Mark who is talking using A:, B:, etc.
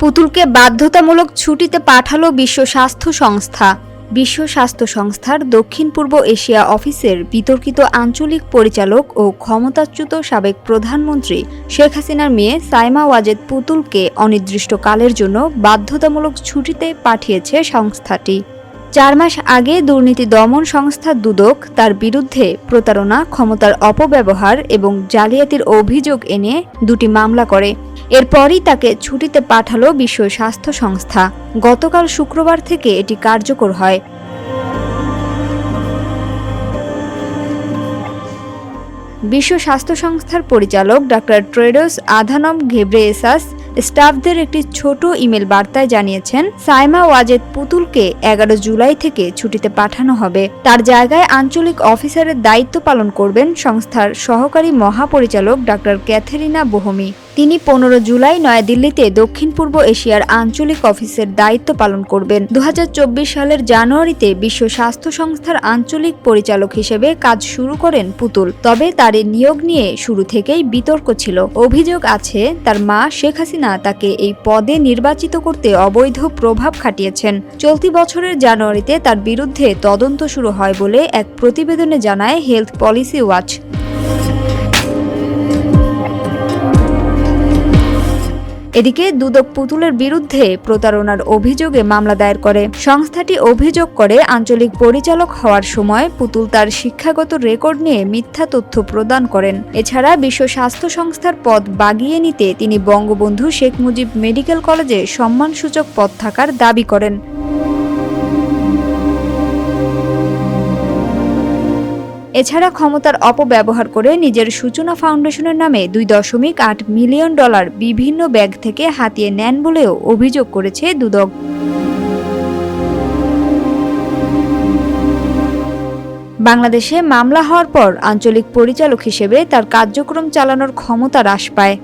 A: পুতুলকে বাধ্যতামূলক ছুটিতে পাঠালো বিশ্ব স্বাস্থ্য সংস্থা। বিশ্ব স্বাস্থ্য সংস্থার দক্ষিণ পূর্ব এশিয়া অফিসের বিতর্কিত আঞ্চলিক পরিচালক ও ক্ষমতাচ্যুত সাবেক প্রধানমন্ত্রী শেখ হাসিনার মেয়ে সাইমা ওয়াজেদ পুতুলকে অনির্দিষ্টকালের জন্য বাধ্যতামূলক ছুটিতে পাঠিয়েছে সংস্থাটি। চার মাস আগে দুর্নীতি দমন সংস্থা দুদক তার বিরুদ্ধে প্রতারণা, ক্ষমতার অপব্যবহার এবং জালিয়াতির অভিযোগ এনে দুটি মামলা করে। এরপরই তাকে ছুটিতে পাঠালো বিশ্ব স্বাস্থ্য সংস্থা। গতকাল শুক্রবার থেকে এটি কার্যকর হয়। বিশ্ব স্বাস্থ্য সংস্থার পরিচালক ডক্টর ট্রেডোস আধানম ঘেব্রেয়েসাস স্টাফদের একটি ছোট ইমেল বার্তায় জানিয়েছেন, সাইমা ওয়াজেদ পুতুলকে এগারো জুলাই থেকে ছুটিতে পাঠানো হবে। তার জায়গায় আঞ্চলিক অফিসারের দায়িত্ব পালন করবেন সংস্থার সহকারী মহাপরিচালক ডক্টর ক্যাথেরিনা বোহমি। তিনি পনেরো জুলাই নয়াদিল্লিতে দক্ষিণ পূর্ব এশিয়ার আঞ্চলিক অফিসের দায়িত্ব পালন করবেন। দু হাজার চব্বিশ সালের জানুয়ারিতে বিশ্ব স্বাস্থ্য সংস্থার আঞ্চলিক পরিচালক হিসেবে কাজ শুরু করেন পুতুল। তবে তার নিয়োগ নিয়ে শুরু থেকেই বিতর্ক ছিল। অভিযোগ আছে, তার মা শেখ হাসিনা তাকে এই পদে নির্বাচিত করতে অবৈধ প্রভাব খাটিয়েছেন। চলতি বছরের জানুয়ারিতে তার বিরুদ্ধে তদন্ত শুরু হয় বলে এক প্রতিবেদনে জানায় হেলথ পলিসি ওয়াচ। এদিকে দুদক পুতুলের বিরুদ্ধে প্রতারণার অভিযোগে মামলা দায়ের করে। সংস্থাটি অভিযোগ করে, আঞ্চলিক পরিচালক হওয়ার সময় পুতুল তার শিক্ষাগত রেকর্ড নিয়ে মিথ্যা তথ্য প্রদান করেন। এছাড়া বিশ্ব স্বাস্থ্য সংস্থার পদ বাগিয়ে নিতে তিনি বঙ্গবন্ধু শেখ মুজিব মেডিকেল কলেজে সম্মানসূচক পদ থাকার দাবি করেন। এছাড়া ক্ষমতার অপব্যবহার করে নিজের সূচনা ফাউন্ডেশনের নামে দুই দশমিক আট মিলিয়ন ডলার বিভিন্ন ব্যাগ থেকে হাতিয়ে নেন বলেও অভিযোগ করেছে দুদক। বাংলাদেশে মামলা হওয়ার পর আঞ্চলিক পরিচালক হিসেবে তার কার্যক্রম চালানোর ক্ষমতা হ্রাস পায়।